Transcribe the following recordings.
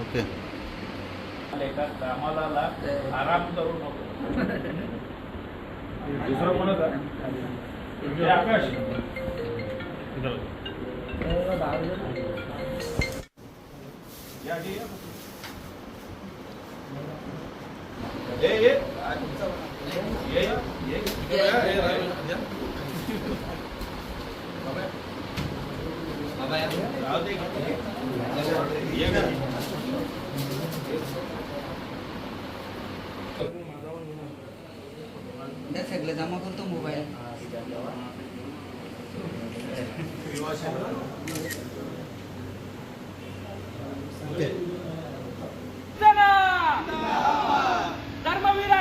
Okay. एका कामाला आराम करू नको दुसरं कोणाचा हे आकाश. या, ये, या. ये, ये. ये, ये, ये. ये, ये, ये. राहू दे. ये का? द्या सगळं जमा करतो मोबाईल सेना धर्मवीर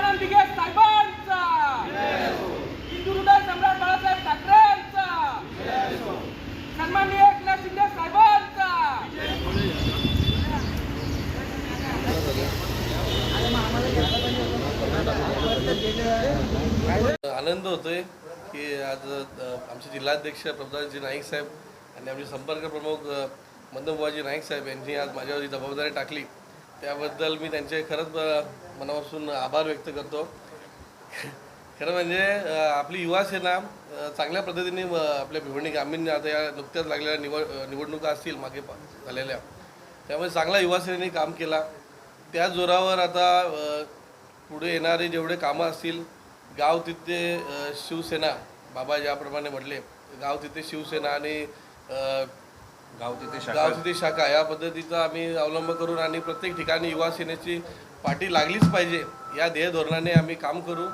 आनंद होतोय की आज आमचे जिल्हाध्यक्ष प्रभुदासजी नाईक साहेब आणि आमचे संपर्क प्रमुख अ, नाईक साहेब यांनी आज माझ्यावर जी जबाबदारी टाकली. त्याबद्दल मी त्यांचे खरंच मनापासून आभार व्यक्त करतो. खरं म्हणजे आपली युवा सेना चांगल्या पद्धतीने आपल्या भिवंडी ग्रामीण आता या नुकत्याच लागलेल्या निवड निवडणुका असतील मागे झालेल्या. त्यामुळे चांगला युवासेनेने काम केला. त्या जोरावर आता पुढे येणारे जेवढे कामं असतील गाव तिथे शिवसेना बाबा ज्याप्रमाणे म्हटले गाव तिथे शिवसेना आणि गाव तिथे गाव तिथे शाखा. या पद्धतीचा आम्ही अवलंब करून आणि प्रत्येक ठिकाणी युवा सेनेची पाठी लागलीच पाहिजे. या ध्येय धोरणाने आम्ही काम करू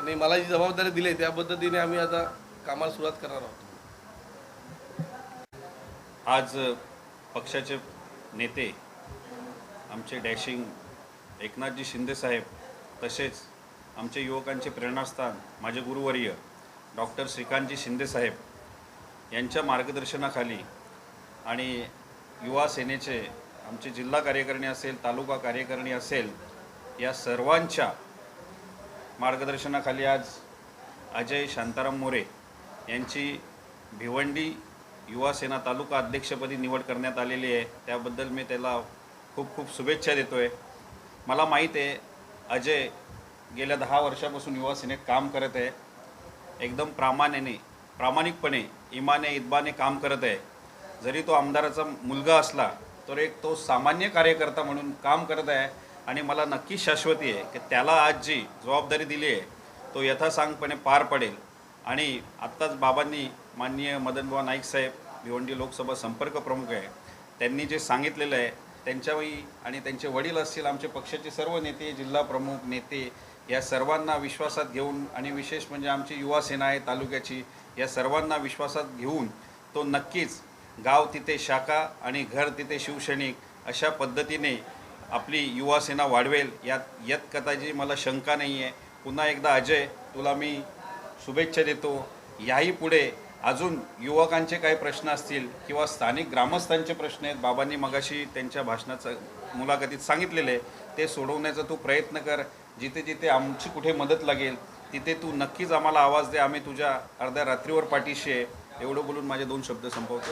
आणि मला जी जबाबदारी दिली त्या पद्धतीने आम्ही आता कामाला सुरुवात करणार आहोत. आज पक्षाचे नेते आमचे डॅशिंग एकनाथजी शिंदे साहेब तसेच आमचे युवकांचे प्रेरणास्थान माझे गुरुवर्य डॉक्टर श्रीकांतजी शिंदेसाहेब यांच्या मार्गदर्शनाखाली आणि युवा सेनेचे आमचे जिल्हा कार्यकारिणी असेल तालुका कार्यकारिणी असेल या सर्वांच्या मार्गदर्शनाखाली आज अजय शांताराम मोरे यांची भिवंडी युवा सेना तालुका अध्यक्षपदी निवड करण्यात आलेली आहे. त्याबद्दल मी त्याला खूप खूप शुभेच्छा देतो आहे मला माहीत आहे अजय गेल्या दहा वर्षापासून युवा सेनेत काम करत आहे. एकदम प्रामाण्याने प्रामाणिकपणे इमाने इदबाने काम करत आहे. जरी तो आमदाराचा मुलगा असला तर एक तो सामान्य कार्यकर्ता म्हणून काम करत आहे. आणि मला नक्की शाश्वती आहे की त्याला आज जी जबाबदारी दिली आहे तो यथासांगपणे पार पडेल. आणि आत्ताच बाबांनी माननीय मदनबुवा नाईक साहेब भिवंडी लोकसभा संपर्क प्रमुख आहे त्यांनी जे सांगितलेलं आहे त्यांच्यावेळी आणि त्यांचे वडील असतील आमचे पक्षाचे सर्व नेते जिल्हा प्रमुख नेते या सर्वांना विश्वासात घेऊन आणि विशेष म्हणजे आमची युवा सेना आहे तालुक्याची या सर्वांना विश्वासात घेऊन तो नक्कीच गाव तिथे शाखा आणि घर तिथे शिवसैनिक अशा पद्धतीने आपली युवा सेना वाढवेल. यात यत कदाची मला शंका नाही आहे पुन्हा एकदा अजय तुला मी शुभेच्छा देतो. याही पुढे अजून युवकांचे काही प्रश्न असतील किंवा स्थानिक ग्रामस्थांचे प्रश्न आहेत बाबांनी मगाशी त्यांच्या भाषणाचं मुलाखतीत सांगितलेले ते सोडवण्याचा तू प्रयत्न कर जिथे जिथे आमची कुठे मदत लागेल तिथे तू नक्कीच आम्हाला आवाज दे आम्ही तुझ्या अर्ध्या रात्रीवर पाठीशी आहे. एवढं बोलून माझे दोन शब्द संपवतो.